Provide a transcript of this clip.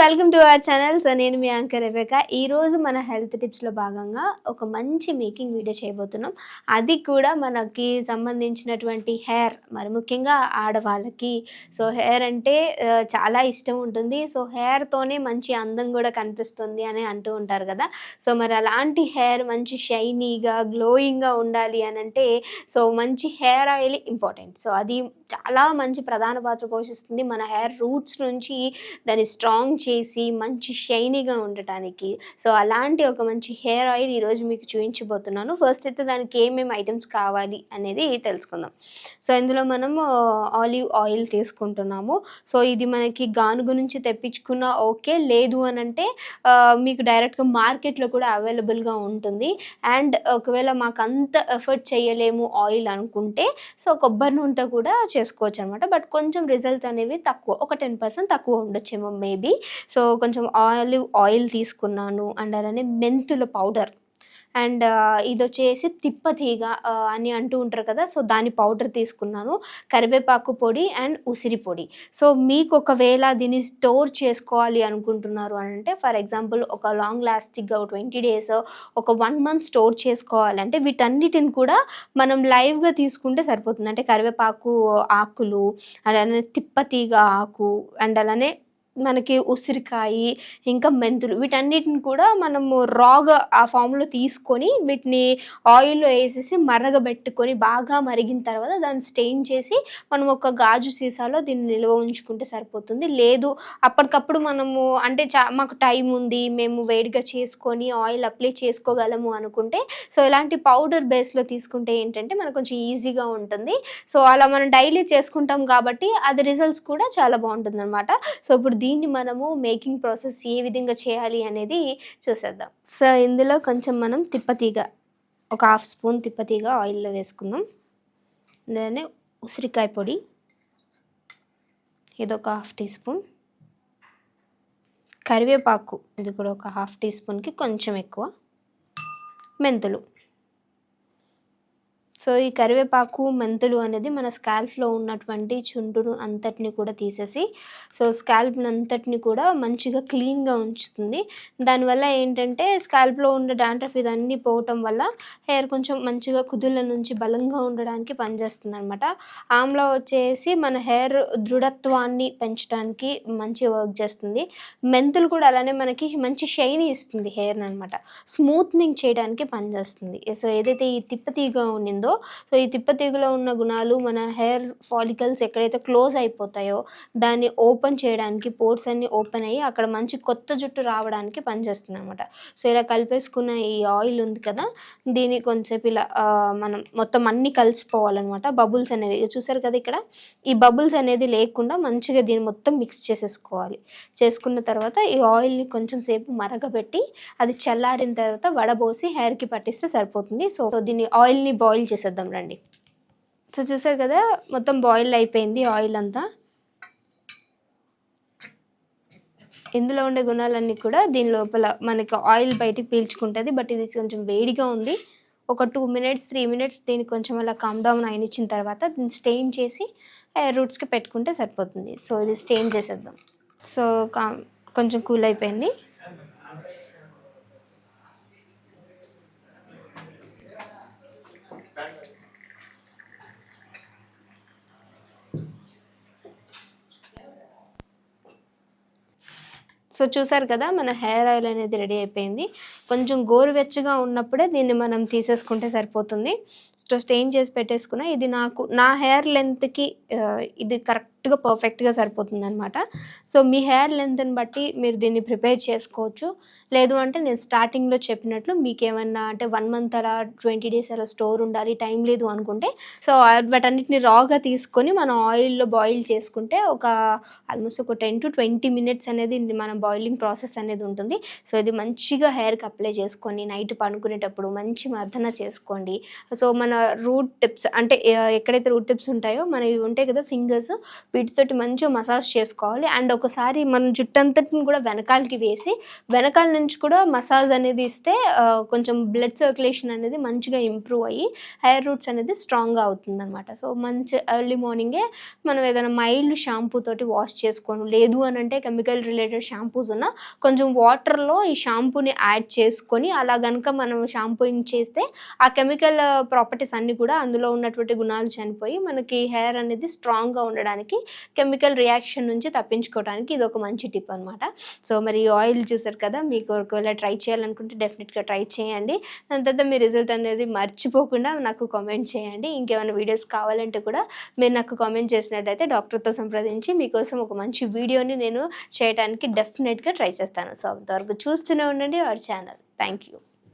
Welcome to our channel. So నేను మీ anchor రేబేక. ఈ రోజు మన హెల్త్ టిప్స్లో భాగంగా ఒక మంచి మేకింగ్ వీడియో చేయబోతున్నాం. అది కూడా మనకి సంబంధించినటువంటి హెయిర్ మరి ముఖ్యంగా ఆడవాళ్ళకి. సో హెయిర్ అంటే చాలా ఇష్టం ఉంటుంది. సో హెయిర్తోనే మంచి అందం కూడా కనిపిస్తుంది అని అంటూ ఉంటారు కదా. సో మరి అలాంటి హెయిర్ మంచి షైనీగా గ్లోయింగ్గా ఉండాలి అని అంటే సో మంచి హెయిర్ ఆయిల్ ఇంపార్టెంట్. సో అది చాలా మంచి ప్రధాన పాత్ర పోషిస్తుంది మన హెయిర్ రూట్స్ నుంచి దాన్ని స్ట్రాంగ్ చేసి మంచి షైనీగా ఉండటానికి. సో అలాంటి ఒక మంచి హెయిర్ ఆయిల్ ఈరోజు మీకు చూపించబోతున్నాను. ఫస్ట్ అయితే దానికి ఏమేమి ఐటమ్స్ కావాలి అనేది తెలుసుకుందాం. సో ఇందులో మనము ఆలివ్ ఆయిల్ తీసుకుంటున్నాము. సో ఇది మనకి గానుగు నుంచి తెప్పించుకున్న ఓకే. లేదు అని అంటే మీకు డైరెక్ట్గా మార్కెట్లో కూడా అవైలబుల్గా ఉంటుంది. అండ్ ఒకవేళ మాకు అంత ఎఫర్ట్ చేయలేము ఆయిల్ అనుకుంటే సో కొబ్బరి నూనెతో కూడా చేసుకోవచ్చు అనమాట బట్ కొంచెం రిజల్ట్ అనేవి తక్కువ. ఒక టెన్ పర్సెంట్ తక్కువ ఉండొచ్చేమో మేబీ. సో కొంచెం ఆలివ్ ఆయిల్ తీసుకున్నాను అండ్ అలానే మెంతుల పౌడర్. అండ్ ఇది వచ్చేసి తిప్పతీగ అని అంటూ ఉంటారు కదా సో దాని పౌడర్ తీసుకున్నాను. కరివేపాకు పొడి అండ్ ఉసిరి పొడి. సో మీకు ఒకవేళ దీన్ని స్టోర్ చేసుకోవాలి అనుకుంటున్నారు అని అంటే ఫర్ ఎగ్జాంపుల్ ఒక లాంగ్ లాస్టిక్గా ట్వంటీ డేస్ ఒక వన్ మంత్ స్టోర్ చేసుకోవాలంటే వీటన్నిటిని కూడా మనం లైవ్గా తీసుకుంటే సరిపోతుంది. అంటే కరివేపాకు ఆకులు అలానే తిప్పతీగ ఆకు అండ్ అలానే మనకి ఉసిరికాయి ఇంకా మెంతులు వీటన్నిటిని కూడా మనము రాగా ఆ ఫామ్లో తీసుకొని వీటిని ఆయిల్లో వేసేసి మరగబెట్టుకొని బాగా మరిగిన తర్వాత దాన్ని స్టెయిన్ చేసి మనం ఒక గాజు సీసాలో దీన్ని నిల్వ ఉంచుకుంటే సరిపోతుంది. లేదు అప్పటికప్పుడు మనము అంటే చా మాకు టైం ఉంది మేము వేడిగా చేసుకొని ఆయిల్ అప్లై చేసుకోగలము అనుకుంటే సో ఇలాంటి పౌడర్ బేస్లో తీసుకుంటే ఏంటంటే మనకు కొంచెం ఈజీగా ఉంటుంది. సో అలా మనం డైలీ చేసుకుంటాం కాబట్టి అది రిజల్ట్స్ కూడా చాలా బాగుంటుంది అనమాట సో ఇప్పుడు దీన్ని మనము మేకింగ్ ప్రాసెస్ ఏ విధంగా చేయాలి అనేది చూసేద్దాం. సో ఇందులో కొంచెం మనం తిప్పతీగ ఒక హాఫ్ స్పూన్ తిప్పతీగ ఆయిల్లో వేసుకుందాం. అలానే ఉసిరికాయ పొడి ఇది ఒక హాఫ్ టీ స్పూన్ కరివేపాకు ఇది కూడా ఒక హాఫ్ టీ స్పూన్కి కొంచెం ఎక్కువ. మెంతులు. సో ఈ కరివేపాకు మెంతులు అనేది మన స్కాల్ఫ్లో ఉన్నటువంటి చుండును అంతటిని కూడా తీసేసి సో స్కాల్ప్ని అంతటిని కూడా మంచిగా క్లీన్గా ఉంచుతుంది. దానివల్ల ఏంటంటే స్కాల్ప్లో ఉన్న డాండ్రఫ్ ఇదన్నీ పోవటం వల్ల హెయిర్ కొంచెం మంచిగా కుదుళ్ళ నుంచి బలంగా ఉండడానికి పనిచేస్తుంది అనమాట ఆమ్లా వచ్చేసి మన హెయిర్ దృఢత్వాన్ని పెంచడానికి మంచి వర్క్ చేస్తుంది. మెంతులు కూడా అలానే మనకి మంచి షైన్ ఇస్తుంది హెయిర్ని అనమాట స్మూత్నింగ్ చేయడానికి పనిచేస్తుంది. సో ఏదైతే ఈ తిప్పతీగా ఉన్నిందో ఉన్నిందో సో ఈ తిప్పతీగలో ఉన్న గుణాలు మన హెయిర్ ఫాలికల్స్ ఎక్కడైతే క్లోజ్ అయిపోతాయో దాన్ని ఓపెన్ చేయడానికి పోర్స్ అన్ని ఓపెన్ అయ్యి అక్కడ మంచి కొత్త జుట్టు రావడానికి పనిచేస్తుంది అనమాట సో ఇలా కలిపేసుకున్న ఈ ఆయిల్ ఉంది కదా దీన్ని కొంచెంసేపు ఇలా మనం మొత్తం అన్ని కలిసిపోవాలన్నమాట. బబుల్స్ అనేవి చూసారు కదా ఇక్కడ? ఈ బబుల్స్ అనేది లేకుండా మంచిగా దీన్ని మొత్తం మిక్స్ చేసేసుకోవాలి. చేసుకున్న తర్వాత ఈ ఆయిల్ని కొంచెం సేపు మరగబెట్టి అది చల్లారిన తర్వాత వడబోసి హెయిర్కి పట్టిస్తే సరిపోతుంది. సో దీన్ని ఆయిల్ని బాయిల్ చేసి చేసేద్దాం రండి. సో చూసారు కదా మొత్తం బాయిల్ అయిపోయింది ఆయిల్ అంతా. ఇందులో ఉండే గుణాలన్నీ కూడా దీని లోపల మనకి ఆయిల్ బయటికి పీల్చుకుంటుంది బట్ ఇది కొంచెం వేడిగా ఉంది. ఒక టూ మినిట్స్ త్రీ మినిట్స్ దీన్ని కొంచెం అలా కామ్ డౌన్ అయినిచ్చిన తర్వాత దీన్ని స్టెయిన్ చేసి హెయిర్ రూట్స్కి పెట్టుకుంటే సరిపోతుంది. సో ఇది స్టెయిన్ చేసేద్దాం. సో కా కొంచెం కూల్ అయిపోయింది. సో చూసారు కదా మన హెయిర్ ఆయిల్ అనేది రెడీ అయిపోయింది. కొంచెం గోరువెచ్చగా ఉన్నప్పుడే దీన్ని మనం తీసేసుకుంటే సరిపోతుంది. సో స్టెయిన్ చేసి పెట్టేసుకున్న ఇది నాకు నా హెయిర్ లెంత్కి ఇది కరెక్ట్గా పర్ఫెక్ట్గా సరిపోతుంది అనమాట సో మీ హెయిర్ లెంత్ని బట్టి మీరు దీన్ని ప్రిపేర్ చేసుకోవచ్చు. లేదు అంటే నేను స్టార్టింగ్లో చెప్పినట్లు మీకు ఏమన్నా అంటే వన్ మంత్ అలా ట్వంటీ డేస్ అలా స్టోర్ ఉండాలి టైం లేదు అనుకుంటే సో వాటన్నిటిని రాగా తీసుకొని మనం ఆయిల్లో బాయిల్ చేసుకుంటే ఒక ఆల్మోస్ట్ ఒక టెన్ టు ట్వంటీ మినిట్స్ అనేది మన బాయిలింగ్ ప్రాసెస్ అనేది ఉంటుంది. సో ఇది మంచిగా హెయిర్కి అప్లై చేసుకొని నైట్ పడుకునేటప్పుడు మంచి మర్దన చేసుకోండి. సో మన రూట్ టిప్స్ అంటే ఎక్కడైతే రూట్ టిప్స్ ఉంటాయో మనవి ఉంటాయి కదా ఫింగర్స్ వీటితోటి మంచిగా మసాజ్ చేసుకోవాలి. అండ్ ఒకసారి మన జుట్టంతటిని కూడా వెనకాలకి వేసి వెనకాల నుంచి కూడా మసాజ్ అనేది ఇస్తే కొంచెం బ్లడ్ సర్క్యులేషన్ అనేది మంచిగా ఇంప్రూవ్ అయ్యి హెయిర్ రూట్స్ అనేది స్ట్రాంగ్గా అవుతుంది అనమాట సో మంచి ఎర్లీ మార్నింగే మనం ఏదైనా మైల్డ్ షాంపూ తోటి వాష్ చేసుకోను. లేదు అని అంటే కెమికల్ రిలేటెడ్ షాంపూస్ ఉన్న కొంచెం వాటర్లో ఈ షాంపూని యాడ్ చేసి చేసుకొని అలా కనుక మనం షాంపూయింగ్ చేస్తే ఆ కెమికల్ ప్రాపర్టీస్ అన్నీ కూడా అందులో ఉన్నటువంటి గుణాలు చనిపోయి మనకి హెయిర్ అనేది స్ట్రాంగ్గా ఉండడానికి కెమికల్ రియాక్షన్ నుంచి తప్పించుకోవడానికి ఇది ఒక మంచి టిప్ అనమాట సో మరి ఆయిల్ చూసారు కదా మీకు ఒకవేళ ట్రై చేయాలనుకుంటే డెఫినెట్గా ట్రై చేయండి. దాని తర్వాత మీ రిజల్ట్ అనేది మర్చిపోకుండా నాకు కామెంట్ చేయండి. ఇంకేమైనా వీడియోస్ కావాలంటే కూడా మీరు నాకు కామెంట్ చేసినట్టయితే డాక్టర్తో సంప్రదించి మీకోసం ఒక మంచి వీడియోని నేను చేయడానికి డెఫినెట్గా ట్రై చేస్తాను. సో అంతవరకు చూస్తూనే ఉండండి. Our channel. Thank you.